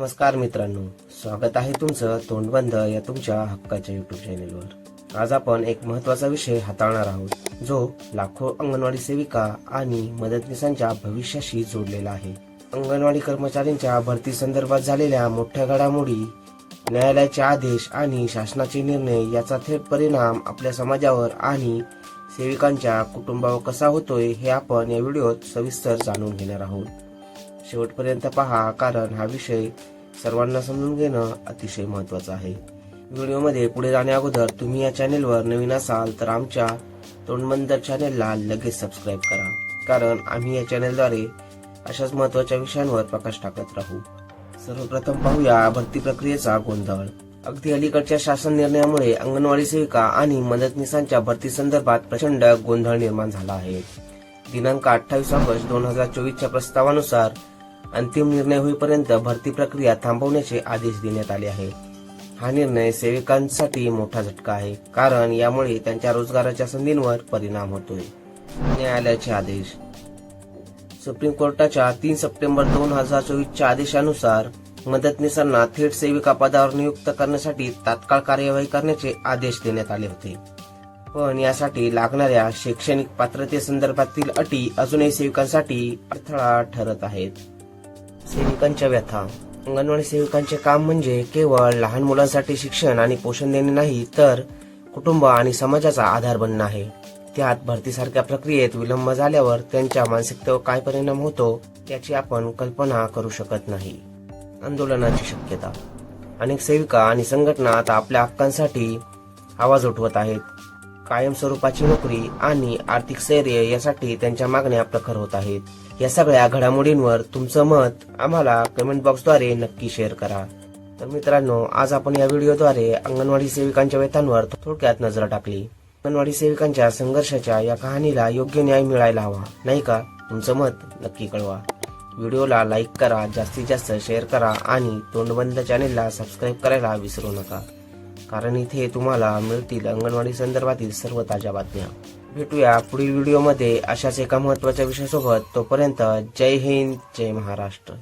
नमस्कार मित्रांनो स्वागत आहे तुमचं तोंडबंद या तुमच्या हक्काच्या युट्यूब चॅनेलवर आज आपण एक महत्त्वाचा विषय हाताळणार आहोत जो लाखो अंगणवाडी सेविका आणि मदतनीसांच्या भविष्याशी जोडलेला आहे. अंगणवाडी कर्मचाऱ्यांच्या भरती संदर्भात झालेल्या मोठ्या घडामोडी न्यायालयाचे आदेश आणि शासनाचे निर्णय याचा थेट परिणाम आपल्या समाजावर आणि सेविकांच्या कुटुंबावर कसा होतोय हे आपण या व्हिडिओत सविस्तर जाणून घेणार आहोत. शेवटपर्यंत पहा कारण हा विषय सर्वांना समजून घेणं अतिशय महत्वाचं आहे. व्हिडिओमध्ये पुढे जाण्या अगोदर तुम्ही या चॅनेलवर नवीन असाल तर आमच्या तोंडबंद चॅनेलला लगेच सबस्क्राईब करा. कारण आम्ही या चॅनेलद्वारे अशाच महत्त्वाच्या विषयांवर प्रकाश टाकत राहू. सर्वप्रथम पाहूया भरती प्रक्रियेचा गोंधळ. अगदी अलीकडच्या शासन निर्णयामुळे अंगणवाडी सेविका आणि मदतनीसांच्या भरती संदर्भात प्रचंड गोंधळ निर्माण झाला आहे. दिनांक अठ्ठावीस ऑगस्ट दोन हजार चोवीसच्या प्रस्तावानुसार अंतिम निर्णय होईपर्यंत भरती प्रक्रिया थांबवण्याचे आदेश देण्यात आले आहे. हा निर्णय सेविकांसाठी मोठा झटका आहे कारण यामुळे त्यांच्या रोजगाराच्या संधींवर परिणाम होतोय. न्यायालयाचे आदेश. सुप्रीम कोर्टाच्या तीन सप्टेंबर दोन हजार चोवीसच्या आदेशानुसार मदतनीसांना थेट सेविका पदावर नियुक्त करण्यासाठी तात्काळ कार्यवाही करण्याचे आदेश देण्यात आले होते. पण यासाठी लागणाऱ्या शैक्षणिक पात्रतेसंदर्भातील अटी अजूनही सेविकांसाठी अडथळा ठरत आहेत. सेविकांच्या व्यथा. अंगणवाडी सेविकांचे काम म्हणजे केवळ लहान मुलांसाठी शिक्षण आणि पोषण देणे नाही तर कुटुंब आणि समाजाचा आधार बनणं आहे. त्यात भरतीसारख्या प्रक्रियेत विलंब झाल्यावर त्यांच्या मानसिकतेवर काय परिणाम होतो याची आपण कल्पना करू शकत नाही. आंदोलनाची शक्यता. अनेक सेविका आणि संघटना आता आपल्या हक्कांसाठी आवाज उठवत आहेत. कायमस्वरूपाची नोकरी आणि आर्थिक स्थैर्य यासाठी त्यांच्या मागण्या प्रखर होत आहेत. या सगळ्या घडामोडींवर तुमचं मत आम्हाला कमेंट बॉक्सद्वारे नक्की शेअर करा. तर मित्रांनो आज आपण या व्हिडिओद्वारे अंगणवाडी सेविकांच्या वेतांवर थोडक्यात नजर टाकली. अंगणवाडी सेविकांच्या संघर्षाच्या या कहाणीला योग्य न्याय मिळायला हवा. नाही का? तुमचं मत नक्की कळवा. व्हिडिओला लाईक करा जास्तीत जास्त शेअर करा आणि तोंडबंद चॅनेलला सबस्क्राईब करायला विसरू नका. कारण इथे तुम्हाला मिळतील अंगणवाडी संदर्भातील सर्व ताज्या बातम्या. भेटूया पुढील व्हिडिओमध्ये अशाच एका महत्त्वाच्या विषयासोबत. तोपर्यंत जय हिंद जय महाराष्ट्र.